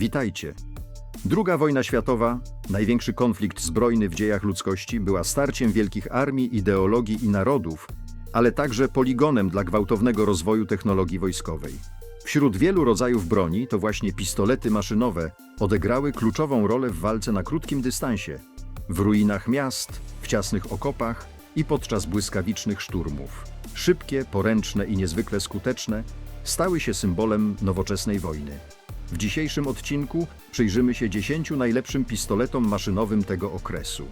Witajcie. Druga wojna światowa, największy konflikt zbrojny w dziejach ludzkości, była starciem wielkich armii, ideologii i narodów, ale także poligonem dla gwałtownego rozwoju technologii wojskowej. Wśród wielu rodzajów broni to właśnie pistolety maszynowe odegrały kluczową rolę w walce na krótkim dystansie, w ruinach miast, w ciasnych okopach i podczas błyskawicznych szturmów. Szybkie, poręczne i niezwykle skuteczne stały się symbolem nowoczesnej wojny. W dzisiejszym odcinku przyjrzymy się 10 najlepszym pistoletom maszynowym tego okresu.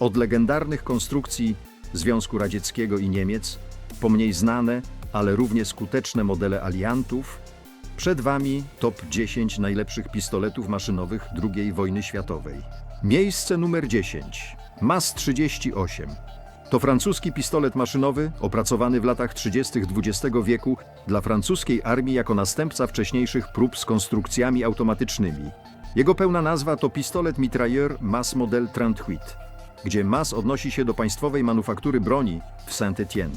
Od legendarnych konstrukcji Związku Radzieckiego i Niemiec, po mniej znane, ale równie skuteczne modele aliantów, przed Wami top 10 najlepszych pistoletów maszynowych II wojny światowej. Miejsce numer 10. MAS-38. To francuski pistolet maszynowy, opracowany w latach 30. XX wieku dla francuskiej armii jako następca wcześniejszych prób z konstrukcjami automatycznymi. Jego pełna nazwa to pistolet mitrailleur MAS Model 38, gdzie MAS odnosi się do państwowej manufaktury broni w Saint-Étienne.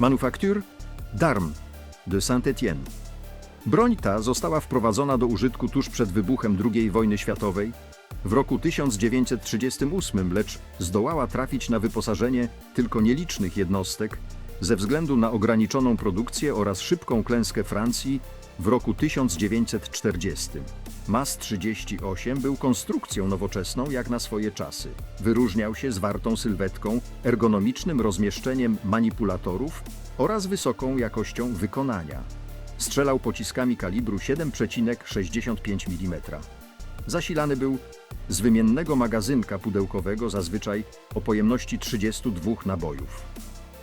Manufacture d'armes de Saint-Étienne. Broń ta została wprowadzona do użytku tuż przed wybuchem II wojny światowej w roku 1938, lecz zdołała trafić na wyposażenie tylko nielicznych jednostek ze względu na ograniczoną produkcję oraz szybką klęskę Francji w roku 1940. MAS-38 był konstrukcją nowoczesną jak na swoje czasy. Wyróżniał się zwartą sylwetką, ergonomicznym rozmieszczeniem manipulatorów oraz wysoką jakością wykonania. Strzelał pociskami kalibru 7,65 mm. Zasilany był z wymiennego magazynka pudełkowego, zazwyczaj o pojemności 32 nabojów.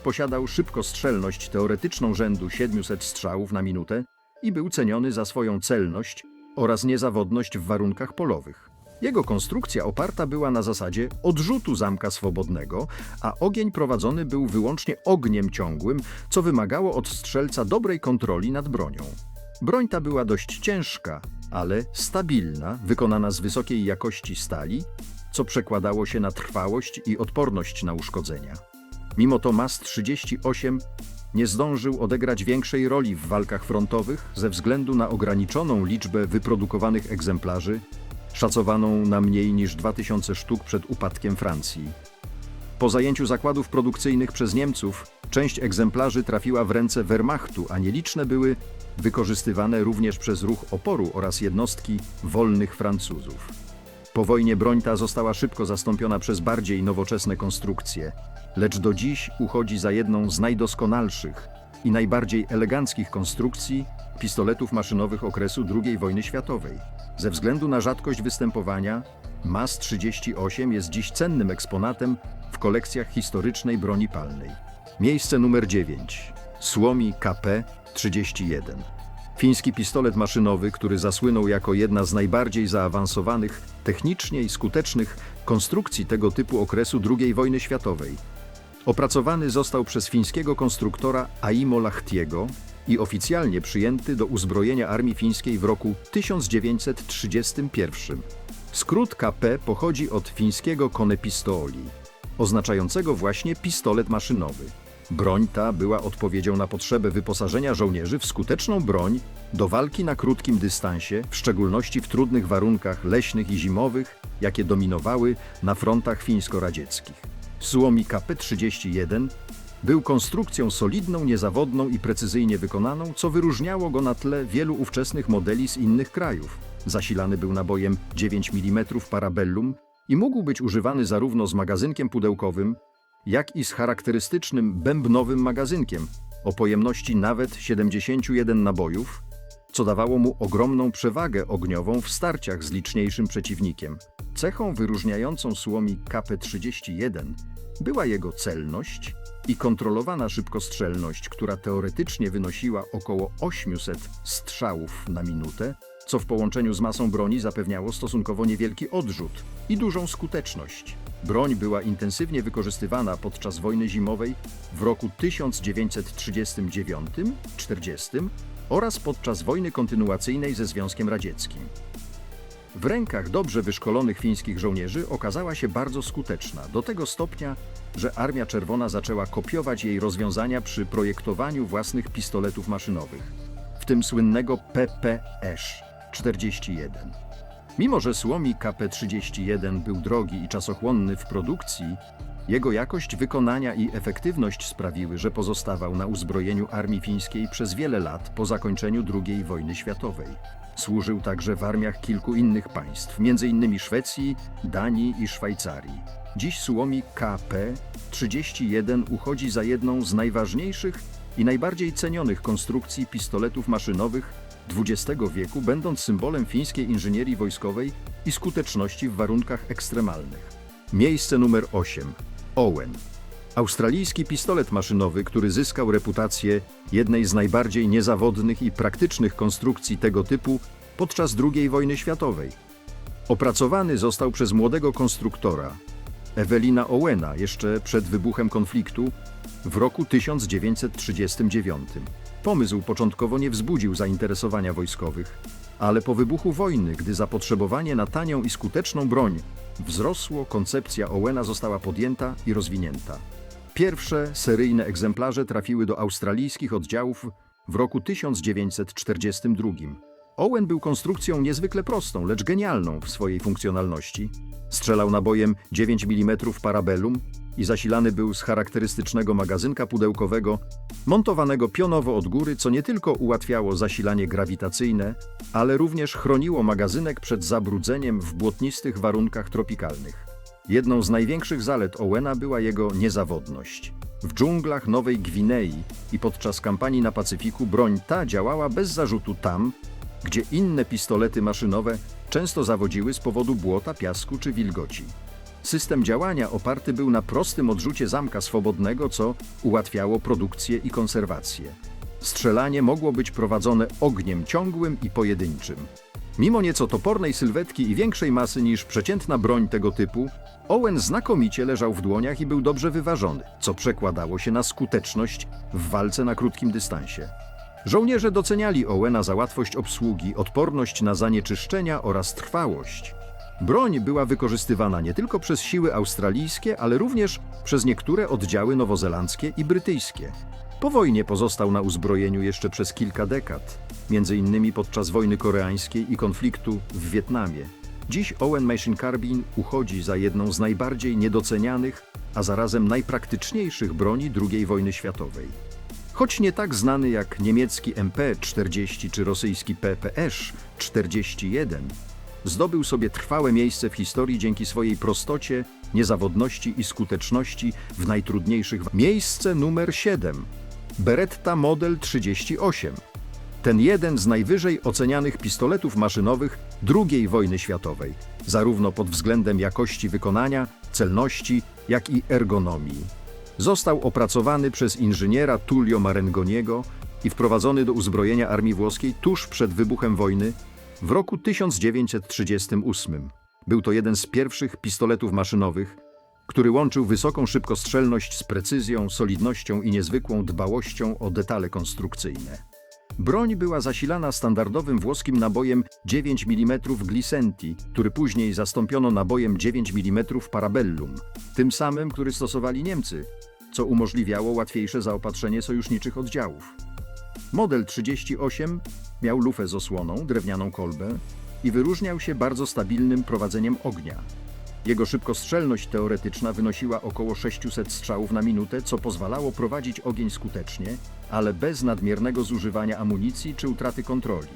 Posiadał szybkostrzelność teoretyczną rzędu 700 strzałów na minutę i był ceniony za swoją celność oraz niezawodność w warunkach polowych. Jego konstrukcja oparta była na zasadzie odrzutu zamka swobodnego, a ogień prowadzony był wyłącznie ogniem ciągłym, co wymagało od strzelca dobrej kontroli nad bronią. Broń ta była dość ciężka, ale stabilna, wykonana z wysokiej jakości stali, co przekładało się na trwałość i odporność na uszkodzenia. Mimo to MAS-38 nie zdążył odegrać większej roli w walkach frontowych ze względu na ograniczoną liczbę wyprodukowanych egzemplarzy, szacowaną na mniej niż 2000 sztuk przed upadkiem Francji. Po zajęciu zakładów produkcyjnych przez Niemców, część egzemplarzy trafiła w ręce Wehrmachtu, a nieliczne były wykorzystywane również przez ruch oporu oraz jednostki wolnych Francuzów. Po wojnie broń ta została szybko zastąpiona przez bardziej nowoczesne konstrukcje, lecz do dziś uchodzi za jedną z najdoskonalszych i najbardziej eleganckich konstrukcji pistoletów maszynowych okresu II wojny światowej. Ze względu na rzadkość występowania, MAS-38 jest dziś cennym eksponatem w kolekcjach historycznej broni palnej. Miejsce numer 9. Słomi KP-31. Fiński pistolet maszynowy, który zasłynął jako jedna z najbardziej zaawansowanych, technicznie i skutecznych konstrukcji tego typu okresu II wojny światowej. Opracowany został przez fińskiego konstruktora Aimo Lahtiego i oficjalnie przyjęty do uzbrojenia armii fińskiej w roku 1931. Skrót KP pochodzi od fińskiego konepistoli, oznaczającego właśnie pistolet maszynowy. Broń ta była odpowiedzią na potrzebę wyposażenia żołnierzy w skuteczną broń do walki na krótkim dystansie, w szczególności w trudnych warunkach leśnych i zimowych, jakie dominowały na frontach fińsko-radzieckich. Suomi KP-31 był konstrukcją solidną, niezawodną i precyzyjnie wykonaną, co wyróżniało go na tle wielu ówczesnych modeli z innych krajów. Zasilany był nabojem 9 mm Parabellum i mógł być używany zarówno z magazynkiem pudełkowym, jak i z charakterystycznym bębnowym magazynkiem o pojemności nawet 71 nabojów, co dawało mu ogromną przewagę ogniową w starciach z liczniejszym przeciwnikiem. Cechą wyróżniającą Suomi KP-31 była jego celność i kontrolowana szybkostrzelność, która teoretycznie wynosiła około 800 strzałów na minutę, co w połączeniu z masą broni zapewniało stosunkowo niewielki odrzut i dużą skuteczność. Broń była intensywnie wykorzystywana podczas wojny zimowej w roku 1939-40 oraz podczas wojny kontynuacyjnej ze Związkiem Radzieckim. W rękach dobrze wyszkolonych fińskich żołnierzy okazała się bardzo skuteczna, do tego stopnia, że Armia Czerwona zaczęła kopiować jej rozwiązania przy projektowaniu własnych pistoletów maszynowych, w tym słynnego PPS-41. Mimo, że słomik KP-31 był drogi i czasochłonny w produkcji, jego jakość wykonania i efektywność sprawiły, że pozostawał na uzbrojeniu armii fińskiej przez wiele lat po zakończeniu II wojny światowej. Służył także w armiach kilku innych państw, m.in. Szwecji, Danii i Szwajcarii. Dziś Suomi KP-31 uchodzi za jedną z najważniejszych i najbardziej cenionych konstrukcji pistoletów maszynowych XX wieku, będąc symbolem fińskiej inżynierii wojskowej i skuteczności w warunkach ekstremalnych. Miejsce numer 8. Owen. Australijski pistolet maszynowy, który zyskał reputację jednej z najbardziej niezawodnych i praktycznych konstrukcji tego typu podczas II wojny światowej. Opracowany został przez młodego konstruktora Ewelina Owena jeszcze przed wybuchem konfliktu w roku 1939. Pomysł początkowo nie wzbudził zainteresowania wojskowych, ale po wybuchu wojny, gdy zapotrzebowanie na tanią i skuteczną broń wzrosło, koncepcja Owena została podjęta i rozwinięta. Pierwsze seryjne egzemplarze trafiły do australijskich oddziałów w roku 1942. Owen był konstrukcją niezwykle prostą, lecz genialną w swojej funkcjonalności. Strzelał nabojem 9 mm parabellum i zasilany był z charakterystycznego magazynka pudełkowego, montowanego pionowo od góry, co nie tylko ułatwiało zasilanie grawitacyjne, ale również chroniło magazynek przed zabrudzeniem w błotnistych warunkach tropikalnych. Jedną z największych zalet Owena była jego niezawodność. W dżunglach Nowej Gwinei i podczas kampanii na Pacyfiku broń ta działała bez zarzutu tam, gdzie inne pistolety maszynowe często zawodziły z powodu błota, piasku czy wilgoci. System działania oparty był na prostym odrzucie zamka swobodnego, co ułatwiało produkcję i konserwację. Strzelanie mogło być prowadzone ogniem ciągłym i pojedynczym. Mimo nieco topornej sylwetki i większej masy niż przeciętna broń tego typu, Owen znakomicie leżał w dłoniach i był dobrze wyważony, co przekładało się na skuteczność w walce na krótkim dystansie. Żołnierze doceniali Owena za łatwość obsługi, odporność na zanieczyszczenia oraz trwałość. Broń była wykorzystywana nie tylko przez siły australijskie, ale również przez niektóre oddziały nowozelandzkie i brytyjskie. Po wojnie pozostał na uzbrojeniu jeszcze przez kilka dekad, między innymi podczas wojny koreańskiej i konfliktu w Wietnamie. Dziś Owen Machine Carbine uchodzi za jedną z najbardziej niedocenianych, a zarazem najpraktyczniejszych broni II wojny światowej. Choć nie tak znany jak niemiecki MP-40 czy rosyjski PPS-41, zdobył sobie trwałe miejsce w historii dzięki swojej prostocie, niezawodności i skuteczności w najtrudniejszych Miejsce numer 7. Beretta Model 38. Ten jeden z najwyżej ocenianych pistoletów maszynowych II wojny światowej, zarówno pod względem jakości wykonania, celności, jak i ergonomii. Został opracowany przez inżyniera Tullio Marengoniego i wprowadzony do uzbrojenia armii włoskiej tuż przed wybuchem wojny w roku 1938. Był to jeden z pierwszych pistoletów maszynowych, który łączył wysoką szybkostrzelność z precyzją, solidnością i niezwykłą dbałością o detale konstrukcyjne. Broń była zasilana standardowym włoskim nabojem 9 mm Glisenti, który później zastąpiono nabojem 9 mm Parabellum, tym samym, który stosowali Niemcy, co umożliwiało łatwiejsze zaopatrzenie sojuszniczych oddziałów. Model 38 miał lufę z osłoną, drewnianą kolbę i wyróżniał się bardzo stabilnym prowadzeniem ognia. Jego szybkostrzelność teoretyczna wynosiła około 600 strzałów na minutę, co pozwalało prowadzić ogień skutecznie, ale bez nadmiernego zużywania amunicji czy utraty kontroli.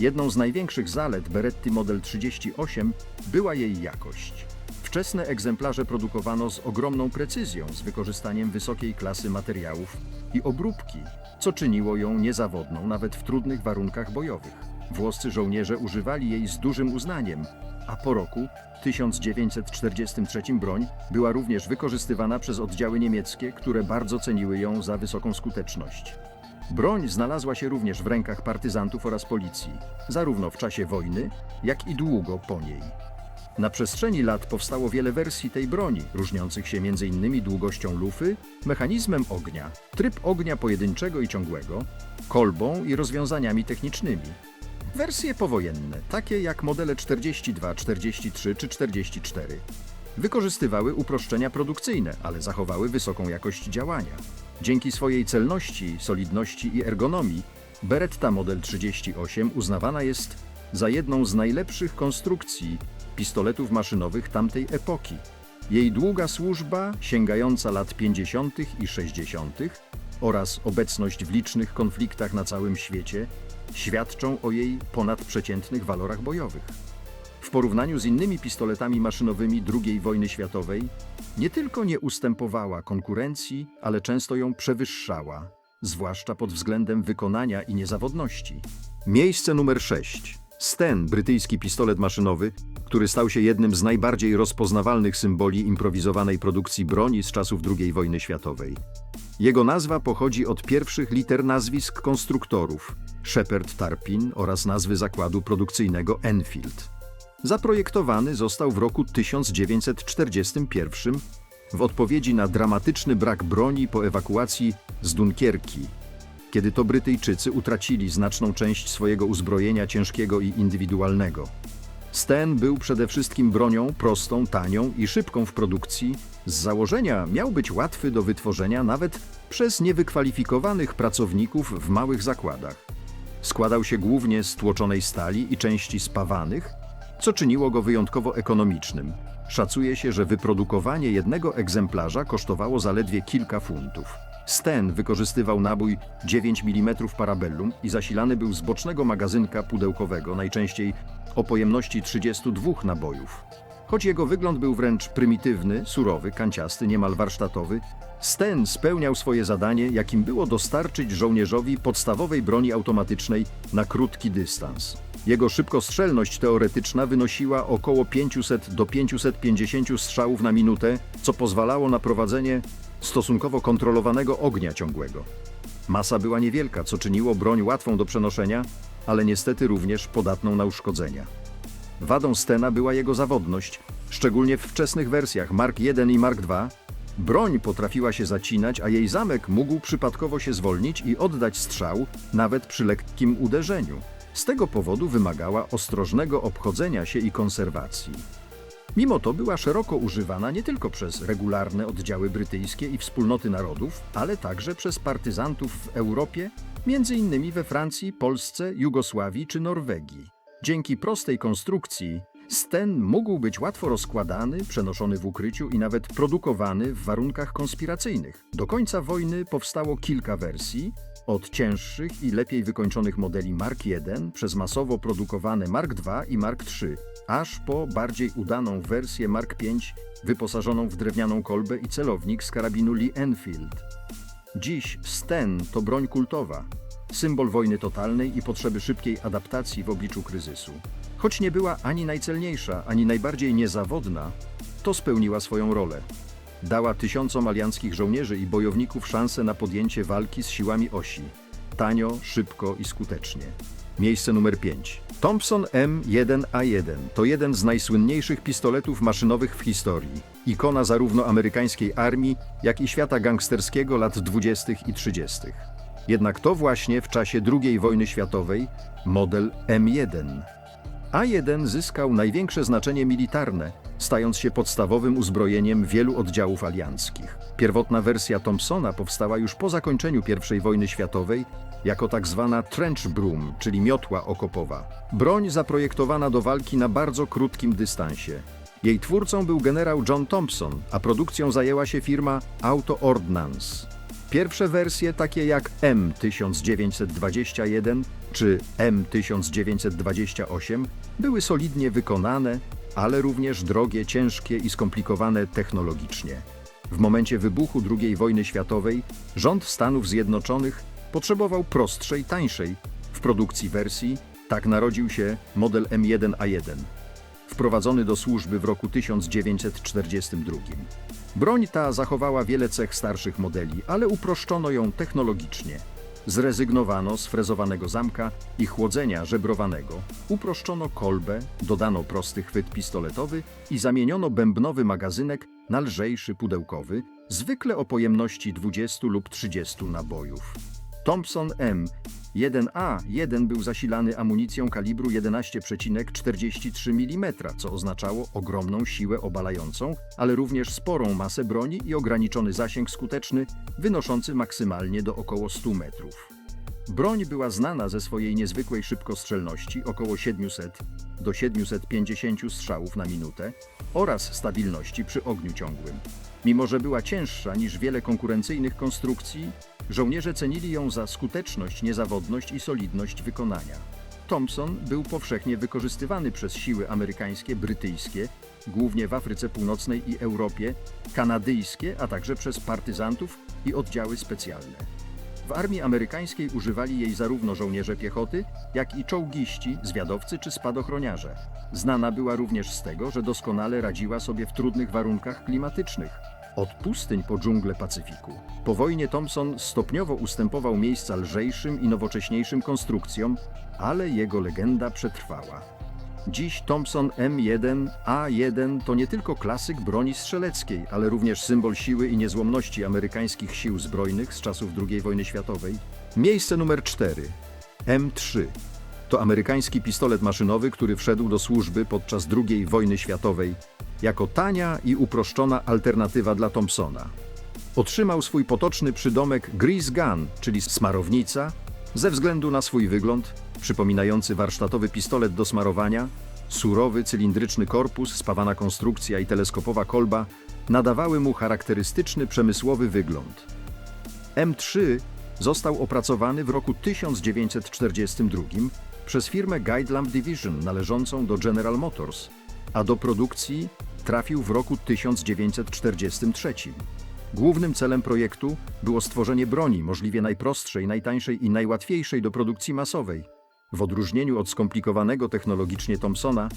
Jedną z największych zalet Beretty Model 38 była jej jakość. Wczesne egzemplarze produkowano z ogromną precyzją, z wykorzystaniem wysokiej klasy materiałów i obróbki, co czyniło ją niezawodną nawet w trudnych warunkach bojowych. Włoscy żołnierze używali jej z dużym uznaniem, a po roku 1943 broń była również wykorzystywana przez oddziały niemieckie, które bardzo ceniły ją za wysoką skuteczność. Broń znalazła się również w rękach partyzantów oraz policji, zarówno w czasie wojny, jak i długo po niej. Na przestrzeni lat powstało wiele wersji tej broni, różniących się m.in. długością lufy, mechanizmem ognia, tryb ognia pojedynczego i ciągłego, kolbą i rozwiązaniami technicznymi. Wersje powojenne, takie jak modele 42, 43 czy 44, wykorzystywały uproszczenia produkcyjne, ale zachowały wysoką jakość działania. Dzięki swojej celności, solidności i ergonomii, Beretta Model 38 uznawana jest za jedną z najlepszych konstrukcji pistoletów maszynowych tamtej epoki. Jej długa służba, sięgająca lat 50. i 60., oraz obecność w licznych konfliktach na całym świecie świadczą o jej ponadprzeciętnych walorach bojowych. W porównaniu z innymi pistoletami maszynowymi II wojny światowej, nie tylko nie ustępowała konkurencji, ale często ją przewyższała, zwłaszcza pod względem wykonania i niezawodności. Miejsce numer 6. Sten, brytyjski pistolet maszynowy, który stał się jednym z najbardziej rozpoznawalnych symboli improwizowanej produkcji broni z czasów II wojny światowej. Jego nazwa pochodzi od pierwszych liter nazwisk konstruktorów Shepard Tarpin oraz nazwy zakładu produkcyjnego Enfield. Zaprojektowany został w roku 1941 w odpowiedzi na dramatyczny brak broni po ewakuacji z Dunkierki, kiedy to Brytyjczycy utracili znaczną część swojego uzbrojenia ciężkiego i indywidualnego. Sten był przede wszystkim bronią prostą, tanią i szybką w produkcji. Z założenia miał być łatwy do wytworzenia nawet przez niewykwalifikowanych pracowników w małych zakładach. Składał się głównie z tłoczonej stali i części spawanych, co czyniło go wyjątkowo ekonomicznym. Szacuje się, że wyprodukowanie jednego egzemplarza kosztowało zaledwie kilka funtów. Sten wykorzystywał nabój 9 mm parabellum i zasilany był z bocznego magazynka pudełkowego, najczęściej o pojemności 32 nabojów. Choć jego wygląd był wręcz prymitywny, surowy, kanciasty, niemal warsztatowy, Sten spełniał swoje zadanie, jakim było dostarczyć żołnierzowi podstawowej broni automatycznej na krótki dystans. Jego szybkostrzelność teoretyczna wynosiła około 500 do 550 strzałów na minutę, co pozwalało na prowadzenie stosunkowo kontrolowanego ognia ciągłego. Masa była niewielka, co czyniło broń łatwą do przenoszenia, ale niestety również podatną na uszkodzenia. Wadą Stena była jego zawodność, szczególnie w wczesnych wersjach Mark I i Mark II. Broń potrafiła się zacinać, a jej zamek mógł przypadkowo się zwolnić i oddać strzał nawet przy lekkim uderzeniu. Z tego powodu wymagała ostrożnego obchodzenia się i konserwacji. Mimo to była szeroko używana nie tylko przez regularne oddziały brytyjskie i wspólnoty narodów, ale także przez partyzantów w Europie, między innymi we Francji, Polsce, Jugosławii czy Norwegii. Dzięki prostej konstrukcji Sten mógł być łatwo rozkładany, przenoszony w ukryciu i nawet produkowany w warunkach konspiracyjnych. Do końca wojny powstało kilka wersji, od cięższych i lepiej wykończonych modeli Mark I przez masowo produkowane Mark II i Mark III, aż po bardziej udaną wersję Mark V wyposażoną w drewnianą kolbę i celownik z karabinu Lee Enfield. Dziś Sten to broń kultowa, symbol wojny totalnej i potrzeby szybkiej adaptacji w obliczu kryzysu. Choć nie była ani najcelniejsza, ani najbardziej niezawodna, to spełniła swoją rolę. Dała tysiącom alianckich żołnierzy i bojowników szansę na podjęcie walki z siłami osi. Tanio, szybko i skutecznie. Miejsce numer 5. Thompson M1A1 to jeden z najsłynniejszych pistoletów maszynowych w historii. Ikona zarówno amerykańskiej armii, jak i świata gangsterskiego lat 20. i 30. Jednak to właśnie w czasie II wojny światowej model M1 a1 zyskał największe znaczenie militarne, stając się podstawowym uzbrojeniem wielu oddziałów alianckich. Pierwotna wersja Thompsona powstała już po zakończeniu I wojny światowej jako tak zwana trench broom, czyli miotła okopowa. Broń zaprojektowana do walki na bardzo krótkim dystansie. Jej twórcą był generał John Thompson, a produkcją zajęła się firma Auto Ordnance. Pierwsze wersje, takie jak M1921 czy M1928, były solidnie wykonane, ale również drogie, ciężkie i skomplikowane technologicznie. W momencie wybuchu II wojny światowej rząd Stanów Zjednoczonych potrzebował prostszej, tańszej w produkcji wersji. Tak narodził się model M1A1, wprowadzony do służby w roku 1942. Broń ta zachowała wiele cech starszych modeli, ale uproszczono ją technologicznie. Zrezygnowano z frezowanego zamka i chłodzenia żebrowanego, uproszczono kolbę, dodano prosty chwyt pistoletowy i zamieniono bębnowy magazynek na lżejszy pudełkowy, zwykle o pojemności 20 lub 30 nabojów. Thompson M 1A1 był zasilany amunicją kalibru 11,43 mm, co oznaczało ogromną siłę obalającą, ale również sporą masę broni i ograniczony zasięg skuteczny, wynoszący maksymalnie do około 100 metrów. Broń była znana ze swojej niezwykłej szybkostrzelności około 700 do 750 strzałów na minutę oraz stabilności przy ogniu ciągłym. Mimo, że była cięższa niż wiele konkurencyjnych konstrukcji, żołnierze cenili ją za skuteczność, niezawodność i solidność wykonania. Thompson był powszechnie wykorzystywany przez siły amerykańskie, brytyjskie, głównie w Afryce Północnej i Europie, kanadyjskie, a także przez partyzantów i oddziały specjalne. W armii amerykańskiej używali jej zarówno żołnierze piechoty, jak i czołgiści, zwiadowcy czy spadochroniarze. Znana była również z tego, że doskonale radziła sobie w trudnych warunkach klimatycznych. Od pustyń po dżunglę Pacyfiku. Po wojnie Thompson stopniowo ustępował miejsca lżejszym i nowocześniejszym konstrukcjom, ale jego legenda przetrwała. Dziś Thompson M1A1 to nie tylko klasyk broni strzeleckiej, ale również symbol siły i niezłomności amerykańskich sił zbrojnych z czasów II wojny światowej. Miejsce numer 4. M3. To amerykański pistolet maszynowy, który wszedł do służby podczas II wojny światowej jako tania i uproszczona alternatywa dla Thompsona. Otrzymał swój potoczny przydomek Grease Gun, czyli smarownica, ze względu na swój wygląd, przypominający warsztatowy pistolet do smarowania, surowy, cylindryczny korpus, spawana konstrukcja i teleskopowa kolba nadawały mu charakterystyczny przemysłowy wygląd. M3 został opracowany w roku 1942 przez firmę Guide Lamp Division należącą do General Motors, a do produkcji trafił w roku 1943. Głównym celem projektu było stworzenie broni możliwie najprostszej, najtańszej i najłatwiejszej do produkcji masowej. W odróżnieniu od skomplikowanego technologicznie Thompsona,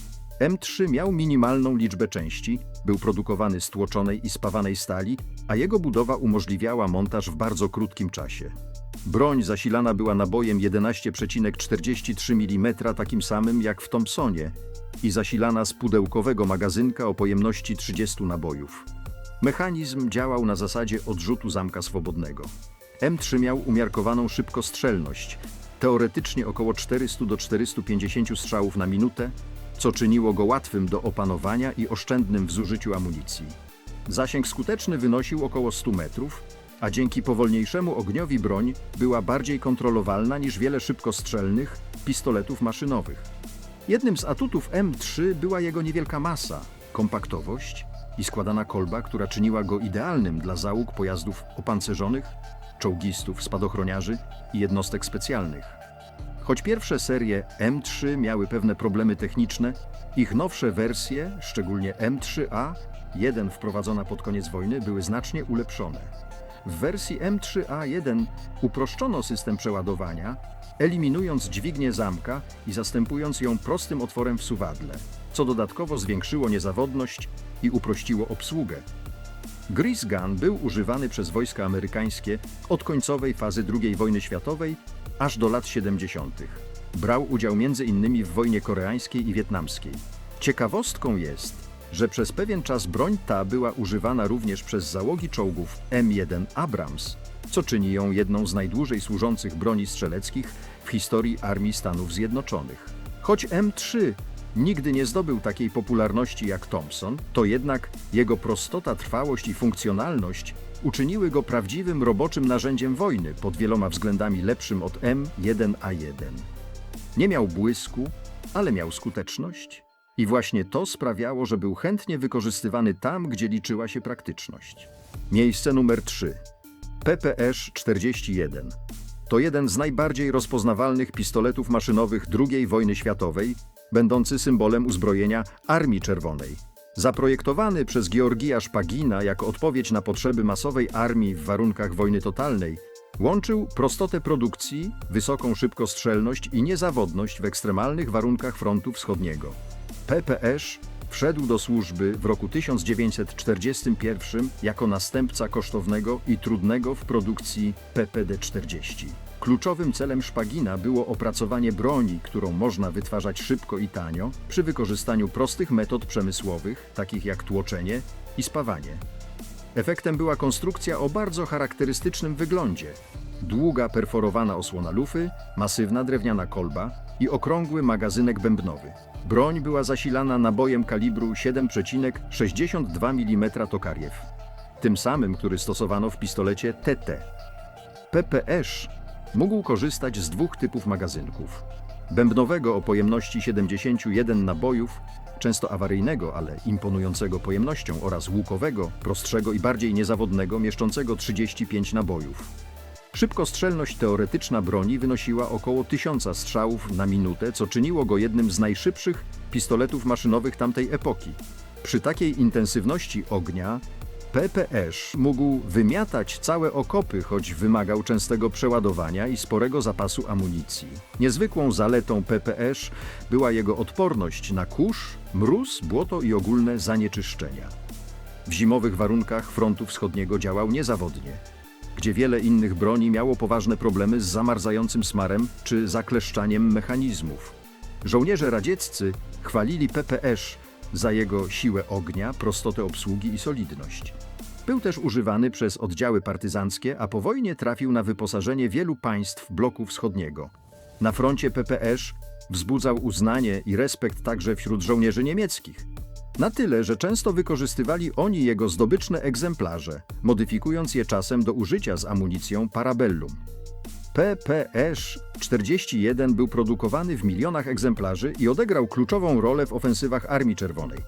M3 miał minimalną liczbę części, był produkowany z tłoczonej i spawanej stali, a jego budowa umożliwiała montaż w bardzo krótkim czasie. Broń zasilana była nabojem 11,43 mm, takim samym jak w Thompsonie, i zasilana z pudełkowego magazynka o pojemności 30 nabojów. Mechanizm działał na zasadzie odrzutu zamka swobodnego. M3 miał umiarkowaną szybkostrzelność, teoretycznie około 400 do 450 strzałów na minutę, co czyniło go łatwym do opanowania i oszczędnym w zużyciu amunicji. Zasięg skuteczny wynosił około 100 metrów, a dzięki powolniejszemu ogniowi broń była bardziej kontrolowalna niż wiele szybkostrzelnych pistoletów maszynowych. Jednym z atutów M3 była jego niewielka masa, kompaktowość i składana kolba, która czyniła go idealnym dla załóg pojazdów opancerzonych, czołgistów, spadochroniarzy i jednostek specjalnych. Choć pierwsze serie M3 miały pewne problemy techniczne, ich nowsze wersje, szczególnie M3A, jeden wprowadzona pod koniec wojny, były znacznie ulepszone. W wersji M3A1 uproszczono system przeładowania, eliminując dźwignię zamka i zastępując ją prostym otworem w suwadle, co dodatkowo zwiększyło niezawodność i uprościło obsługę. Grease Gun był używany przez wojska amerykańskie od końcowej fazy II wojny światowej aż do lat 70. Brał udział m.in. w wojnie koreańskiej i wietnamskiej. Ciekawostką jest, że przez pewien czas broń ta była używana również przez załogi czołgów M1 Abrams, co czyni ją jedną z najdłużej służących broni strzeleckich w historii Armii Stanów Zjednoczonych. Choć M3 nigdy nie zdobył takiej popularności jak Thompson, to jednak jego prostota, trwałość i funkcjonalność uczyniły go prawdziwym roboczym narzędziem wojny, pod wieloma względami lepszym od M1A1. Nie miał błysku, ale miał skuteczność. I właśnie to sprawiało, że był chętnie wykorzystywany tam, gdzie liczyła się praktyczność. Miejsce numer 3. PPS-41. To jeden z najbardziej rozpoznawalnych pistoletów maszynowych II wojny światowej, będący symbolem uzbrojenia Armii Czerwonej. Zaprojektowany przez Georgija Szpagina jako odpowiedź na potrzeby masowej armii w warunkach wojny totalnej, łączył prostotę produkcji, wysoką szybkostrzelność i niezawodność w ekstremalnych warunkach frontu wschodniego. PPS wszedł do służby w roku 1941 jako następca kosztownego i trudnego w produkcji PPD-40. Kluczowym celem Szpagina było opracowanie broni, którą można wytwarzać szybko i tanio, przy wykorzystaniu prostych metod przemysłowych, takich jak tłoczenie i spawanie. Efektem była konstrukcja o bardzo charakterystycznym wyglądzie. Długa perforowana osłona lufy, masywna drewniana kolba i okrągły magazynek bębnowy. Broń była zasilana nabojem kalibru 7,62 mm Tokariew, tym samym, który stosowano w pistolecie TT. PPS mógł korzystać z dwóch typów magazynków. Bębnowego o pojemności 71 nabojów, często awaryjnego, ale imponującego pojemnością oraz łukowego, prostszego i bardziej niezawodnego, mieszczącego 35 nabojów. Szybkostrzelność teoretyczna broni wynosiła około 1000 strzałów na minutę, co czyniło go jednym z najszybszych pistoletów maszynowych tamtej epoki. Przy takiej intensywności ognia PPS mógł wymiatać całe okopy, choć wymagał częstego przeładowania i sporego zapasu amunicji. Niezwykłą zaletą PPS była jego odporność na kurz, mróz, błoto i ogólne zanieczyszczenia. W zimowych warunkach frontu wschodniego działał niezawodnie, gdzie wiele innych broni miało poważne problemy z zamarzającym smarem czy zakleszczaniem mechanizmów. Żołnierze radzieccy chwalili PPS za jego siłę ognia, prostotę obsługi i solidność. Był też używany przez oddziały partyzanckie, a po wojnie trafił na wyposażenie wielu państw bloku wschodniego. Na froncie PPS wzbudzał uznanie i respekt także wśród żołnierzy niemieckich. Na tyle, że często wykorzystywali oni jego zdobyczne egzemplarze, modyfikując je czasem do użycia z amunicją Parabellum. PPS-41 był produkowany w milionach egzemplarzy i odegrał kluczową rolę w ofensywach Armii Czerwonej,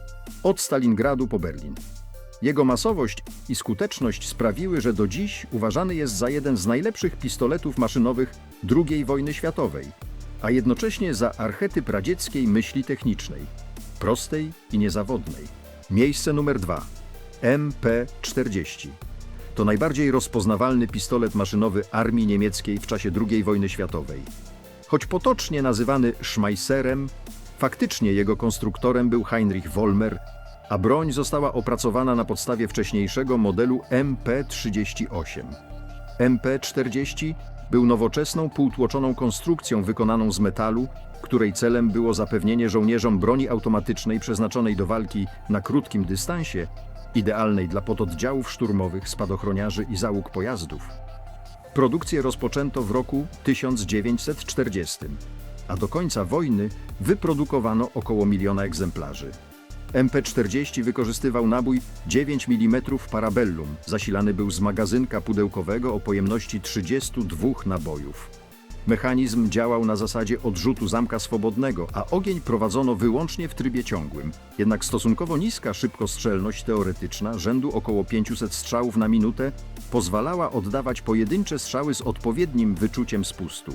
od Stalingradu po Berlin. Jego masowość i skuteczność sprawiły, że do dziś uważany jest za jeden z najlepszych pistoletów maszynowych II wojny światowej, a jednocześnie za archetyp radzieckiej myśli technicznej, prostej i niezawodnej. Miejsce numer 2. MP-40. To najbardziej rozpoznawalny pistolet maszynowy armii niemieckiej w czasie II wojny światowej. Choć potocznie nazywany Schmeisserem, faktycznie jego konstruktorem był Heinrich Vollmer, a broń została opracowana na podstawie wcześniejszego modelu MP38. MP40 był nowoczesną, półtłoczoną konstrukcją wykonaną z metalu, której celem było zapewnienie żołnierzom broni automatycznej przeznaczonej do walki na krótkim dystansie, idealnej dla pododdziałów szturmowych, spadochroniarzy i załóg pojazdów. Produkcję rozpoczęto w roku 1940, a do końca wojny wyprodukowano około miliona egzemplarzy. MP40 wykorzystywał nabój 9 mm Parabellum, zasilany był z magazynka pudełkowego o pojemności 32 nabojów. Mechanizm działał na zasadzie odrzutu zamka swobodnego, a ogień prowadzono wyłącznie w trybie ciągłym. Jednak stosunkowo niska szybkostrzelność teoretyczna, rzędu około 500 strzałów na minutę, pozwalała oddawać pojedyncze strzały z odpowiednim wyczuciem spustu.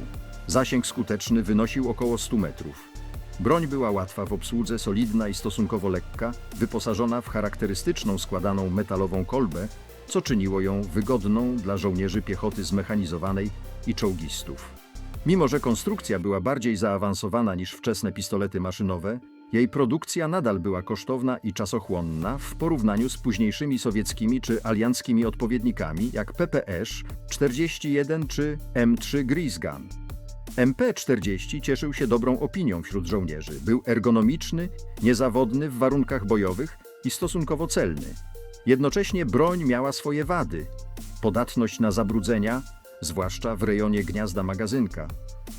Zasięg skuteczny wynosił około 100 metrów. Broń była łatwa w obsłudze, solidna i stosunkowo lekka, wyposażona w charakterystyczną składaną metalową kolbę, co czyniło ją wygodną dla żołnierzy piechoty zmechanizowanej i czołgistów. Mimo, że konstrukcja była bardziej zaawansowana niż wczesne pistolety maszynowe, jej produkcja nadal była kosztowna i czasochłonna w porównaniu z późniejszymi sowieckimi czy alianckimi odpowiednikami jak PPS 41 czy M3 Grisgun. MP40 cieszył się dobrą opinią wśród żołnierzy. Był ergonomiczny, niezawodny w warunkach bojowych i stosunkowo celny. Jednocześnie broń miała swoje wady. Podatność na zabrudzenia, zwłaszcza w rejonie gniazda magazynka,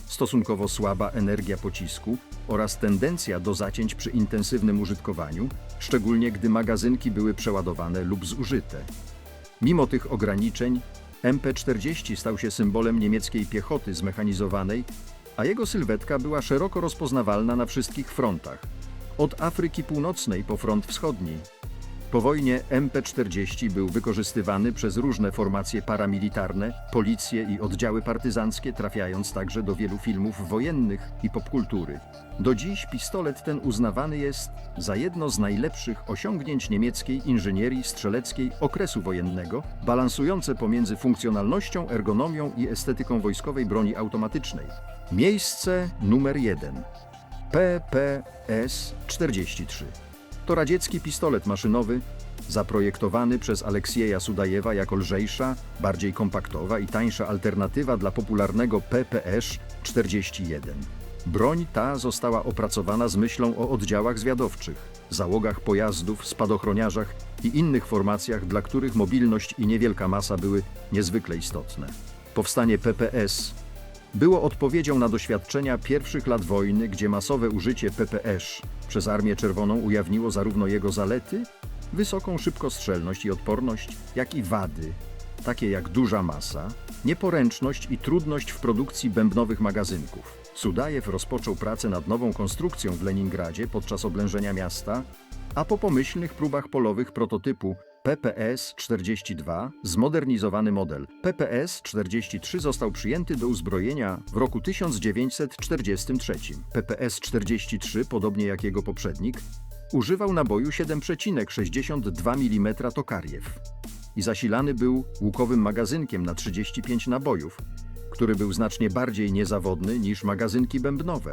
stosunkowo słaba energia pocisku oraz tendencja do zacięć przy intensywnym użytkowaniu, szczególnie gdy magazynki były przeładowane lub zużyte. Mimo tych ograniczeń, MP40 stał się symbolem niemieckiej piechoty zmechanizowanej, a jego sylwetka była szeroko rozpoznawalna na wszystkich frontach, od Afryki Północnej po front wschodni. Po wojnie MP40 był wykorzystywany przez różne formacje paramilitarne, policje i oddziały partyzanckie, trafiając także do wielu filmów wojennych i popkultury. Do dziś pistolet ten uznawany jest za jedno z najlepszych osiągnięć niemieckiej inżynierii strzeleckiej okresu wojennego, balansujące pomiędzy funkcjonalnością, ergonomią i estetyką wojskowej broni automatycznej. Miejsce numer 1. PPS-43. To radziecki pistolet maszynowy, zaprojektowany przez Aleksieja Sudajewa jako lżejsza, bardziej kompaktowa i tańsza alternatywa dla popularnego PPS-41. Broń ta została opracowana z myślą o oddziałach zwiadowczych, załogach pojazdów, spadochroniarzach i innych formacjach, dla których mobilność i niewielka masa były niezwykle istotne. Powstanie PPS było odpowiedzią na doświadczenia pierwszych lat wojny, gdzie masowe użycie PPS przez Armię Czerwoną ujawniło zarówno jego zalety, wysoką szybkostrzelność i odporność, jak i wady, takie jak duża masa, nieporęczność i trudność w produkcji bębnowych magazynków. Sudajew rozpoczął pracę nad nową konstrukcją w Leningradzie podczas oblężenia miasta, a po pomyślnych próbach polowych prototypu PPS-42 zmodernizowany model PPS-43 został przyjęty do uzbrojenia w roku 1943. PPS-43, podobnie jak jego poprzednik, używał naboju 7,62 mm Tokariew i zasilany był łukowym magazynkiem na 35 nabojów, który był znacznie bardziej niezawodny niż magazynki bębnowe.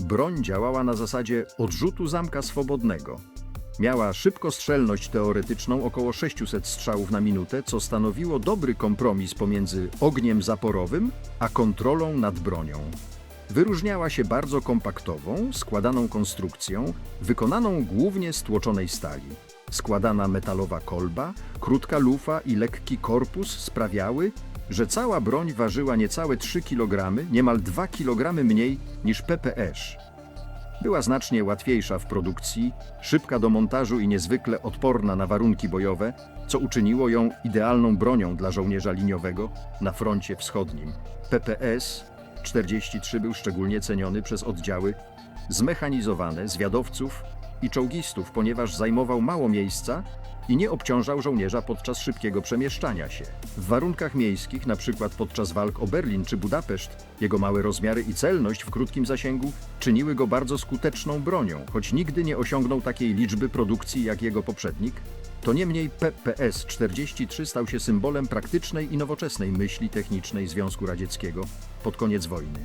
Broń działała na zasadzie odrzutu zamka swobodnego. Miała szybkostrzelność teoretyczną około 600 strzałów na minutę, co stanowiło dobry kompromis pomiędzy ogniem zaporowym a kontrolą nad bronią. Wyróżniała się bardzo kompaktową, składaną konstrukcją, wykonaną głównie z tłoczonej stali. Składana metalowa kolba, krótka lufa i lekki korpus sprawiały, że cała broń ważyła niecałe 3 kg, niemal 2 kg mniej niż PPS. Była znacznie łatwiejsza w produkcji, szybka do montażu i niezwykle odporna na warunki bojowe, co uczyniło ją idealną bronią dla żołnierza liniowego na froncie wschodnim. PPS 43 był szczególnie ceniony przez oddziały zmechanizowane, zwiadowców i czołgistów, ponieważ zajmował mało miejsca i nie obciążał żołnierza podczas szybkiego przemieszczania się. W warunkach miejskich, np. podczas walk o Berlin czy Budapeszt, jego małe rozmiary i celność w krótkim zasięgu czyniły go bardzo skuteczną bronią, choć nigdy nie osiągnął takiej liczby produkcji jak jego poprzednik. To niemniej PPS-43 stał się symbolem praktycznej i nowoczesnej myśli technicznej Związku Radzieckiego pod koniec wojny.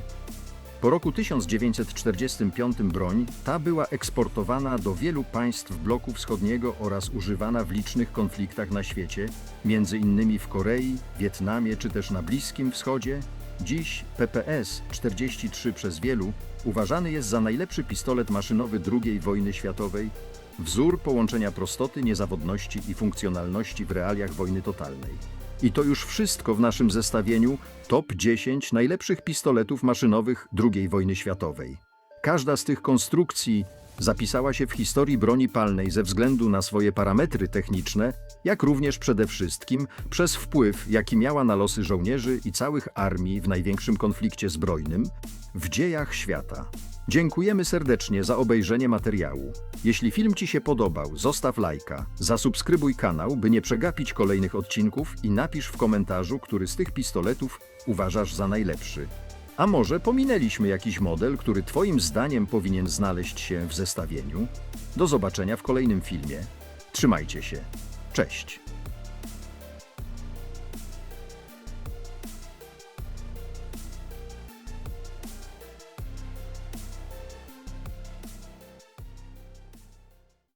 Po roku 1945 broń ta była eksportowana do wielu państw bloku wschodniego oraz używana w licznych konfliktach na świecie, między innymi w Korei, Wietnamie czy też na Bliskim Wschodzie. Dziś PPS-43 przez wielu uważany jest za najlepszy pistolet maszynowy II wojny światowej, wzór połączenia prostoty, niezawodności i funkcjonalności w realiach wojny totalnej. I to już wszystko w naszym zestawieniu top 10 najlepszych pistoletów maszynowych II wojny światowej. Każda z tych konstrukcji zapisała się w historii broni palnej ze względu na swoje parametry techniczne, jak również przede wszystkim przez wpływ, jaki miała na losy żołnierzy i całych armii w największym konflikcie zbrojnym w dziejach świata. Dziękujemy serdecznie za obejrzenie materiału. Jeśli film Ci się podobał, zostaw lajka, zasubskrybuj kanał, by nie przegapić kolejnych odcinków i napisz w komentarzu, który z tych pistoletów uważasz za najlepszy. A może pominęliśmy jakiś model, który Twoim zdaniem powinien znaleźć się w zestawieniu? Do zobaczenia w kolejnym filmie. Trzymajcie się. Cześć.